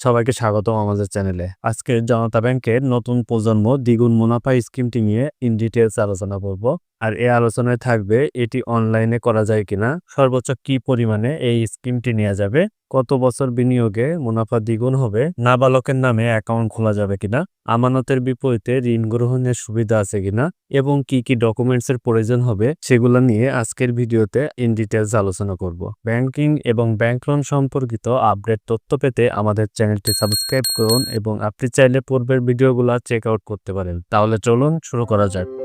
সবাইকে স্বাগতম আমাদের চ্যানেলে। আজকে জনতা ব্যাংকের নতুন প্রজন্ম দ্বিগুণ মুনাফা স্কিমটি নিয়ে ইন ডিটেলস আলোচনা করব। আর এই আলোচনায় থাকবে এটি অনলাইনে করা যায় কিনা, সর্বোচ্চ কি পরিমাণে এই স্কিমটি নেওয়া যাবে, কত বছর বিনিয়োগে মুনাফা দ্বিগুণ হবে, নাবালকের নামে অ্যাকাউন্ট খোলা যাবে কিনা, আমানতের বিপরীতে ঋণ গ্রহণের সুবিধা আছে কিনা, এবং কি কি ডকুমেন্টস এর প্রয়োজন হবে, সেগুলো নিয়ে আজকের ভিডিওতে ইন ডিটেলস আলোচনা করব। ব্যাংকিং এবং ব্যাংক লোন সম্পর্কিত আপডেট তথ্য পেতে আমাদের চ্যানেলটি সাবস্ক্রাইব করুন এবং আপনি চাইলে পূর্বের ভিডিওগুলো চেক আউট করতে পারেন। তাহলে চলুন শুরু করা যাক।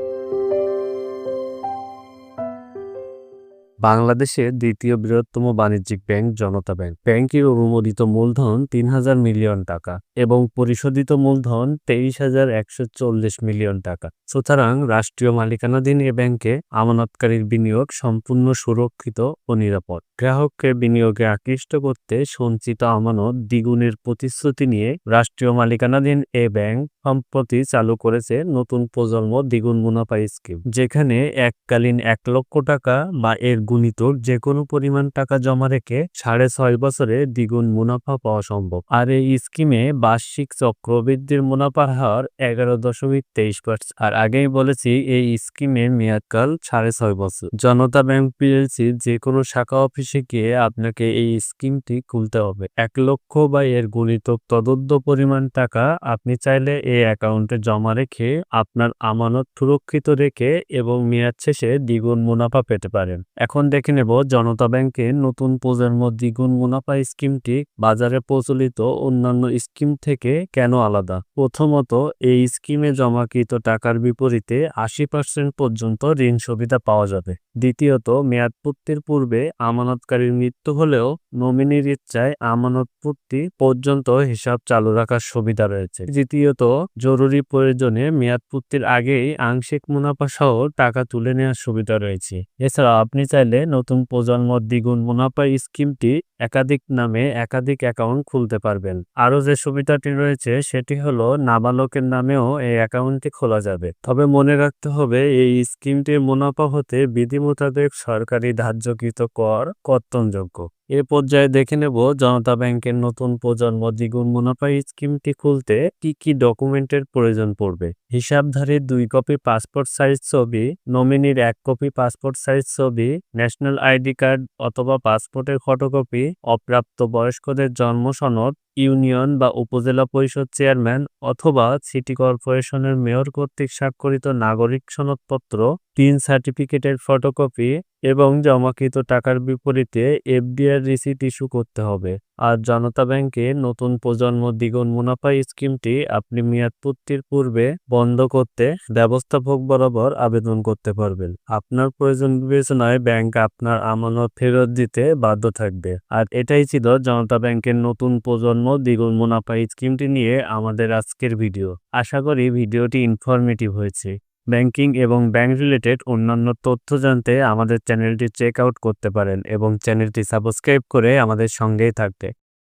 বাংলাদেশের দ্বিতীয় বৃহত্তম বাণিজ্যিক ব্যাংক জনতা ব্যাংক। ব্যাংকের অনুমোদিত মূলধন তিন হাজার মিলিয়ন টাকা এবং পরিশোধিত মূলধন তেইশ হাজার একশো চল্লিশ মিলিয়ন টাকা। সুতরাং রাষ্ট্রীয় মালিকানাধীন এ ব্যাংকে আমানতকারীর বিনিয়োগ সম্পূর্ণ সুরক্ষিত ও নিরাপদ। গ্রাহককে বিনিয়োগে আকৃষ্ট করতে সঞ্চিত আমানত দ্বিগুণের প্রতিশ্রুতি নিয়ে রাষ্ট্রীয় মালিকানাধীন এ ব্যাংক সম্প্রতি চালু করেছে নতুন প্রজন্ম দ্বিগুণ মুনাফা স্কিম, যেখানে এককালীন এক লক্ষ টাকা বা এর গুণিতক যে কোনো পরিমাণ টাকা জমা রেখে সাড়ে ছয় বছরে দ্বিগুণ মুনাফা পাওয়া সম্ভব। আর এই স্কিমে বার্ষিক চক্রবৃদ্ধির মুনাফার হার এগারো দশমিক তেইশ পার্সেন্ট। আর আগেই বলেছি, এই স্কিমে মেয়াদকাল সাড়ে ছয় বছর। জনতা ব্যাংক পিএলসি যে কোনো শাখা অফিসে গিয়ে আপনাকে এই স্কিমটি খুলতে হবে। এক লক্ষ বা এর গুণিতক তদন্ত পরিমাণ টাকা আপনি চাইলে এই অ্যাকাউন্টে জমা রেখে আপনার আমানত সুরক্ষিত রেখে এবং মেয়াদ শেষে দ্বিগুণ মুনাফা পেতে পারেন। এখন দেখে নেব জনতা ব্যাংকের নতুন প্রজন্ম দ্বিগুণ মুনাফা স্কিমটি বাজারে প্রচলিত অন্যান্য স্কিম থেকে কেন আলাদা? প্রথমত, এই স্কিমে জমাকৃত টাকার বিপরীতে আশি পার্সেন্ট পর্যন্ত ঋণ সুবিধা পাওয়া যাবে। দ্বিতীয়ত মেয়াদপূর্তির পূর্বে আমানতকারীর মৃত্যু হলেও নমিনির ইচ্ছায় আমানত পূর্তি পর্যন্ত হিসাব চালু রাখার সুবিধা রয়েছে। তৃতীয়ত, জরুরি প্রয়োজনে মেয়াদপূর্তির আগেই আংশিক মুনাফা সহ টাকা তুলে নেওয়ার সুবিধা রয়েছে। এছাড়া আপনি চাইলে নতুন প্রজন্ম দ্বিগুণ মুনাফা স্কিমটি একাধিক নামে একাধিক অ্যাকাউন্ট খুলতে পারবেন। আরও যে সুবিধাটি রয়েছে সেটি হল নাবালকের নামেও এই অ্যাকাউন্টটি খোলা যাবে। তবে মনে রাখতে হবে, এই স্কিমটির মুনাফা হতে বিধি মোতাবেক সরকারি ধার্যকৃত কর কর্তনযোগ্য। এ পর্যায়ে দেখে নেব জনতা ব্যাংকের নতুন প্রজন্ম দ্বিগুণ মুনাফা স্কিমটি খুলতে কি কি ডকুমেন্টের প্রয়োজন পড়বে। হিসাবধারীর দুই কপি পাসপোর্ট সাইজ ছবি, নমিনির এক কপি পাসপোর্ট সাইজ ছবি, ন্যাশনাল আইডি কার্ড অথবা পাসপোর্টের ফটোকপি, অপ্রাপ্ত বয়স্কদের জন্ম সনদ, ইউনিয়ন বা উপজেলা পরিষদ চেয়ারম্যান অথবা সিটি কর্পোরেশনের মেয়র কর্তৃক স্বাক্ষরিত নাগরিক সনদপত্র তিন সার্টিফিকেটের ফটোকপি এবং জমাকৃত টাকার বিপরীতে এফডিআর রিসিট ইস্যু করতে হবে। আর জনতা ব্যাংকে নতুন প্রজন্ম দ্বিগুণ মুনাফা স্কিমটি আপনি মেয়াদপূর্তির পূর্বে বন্ধ করতে ব্যবস্থাপক বরাবর আবেদন করতে পারবেন। আপনার প্রয়োজন বিবেচনায় ব্যাংক আপনার আমানত ফেরত দিতে বাধ্য থাকবে। আর এটাই ছিল জনতা ব্যাংকের নতুন প্রজন্ম দ্বিগুণ মুনাফা স্কিমটি নিয়ে আমাদের আজকের ভিডিও। আশা করি ভিডিওটি ইনফরমেটিভ হয়েছে। ব্যাংকিং এবং ব্যাংক রিলেটেড অন্যান্য তথ্য জানতে আমাদের চ্যানেলটি চেক আউট করতে পারেন এবং চ্যানেলটি সাবস্ক্রাইব করে আমাদের সঙ্গেই থাকতে।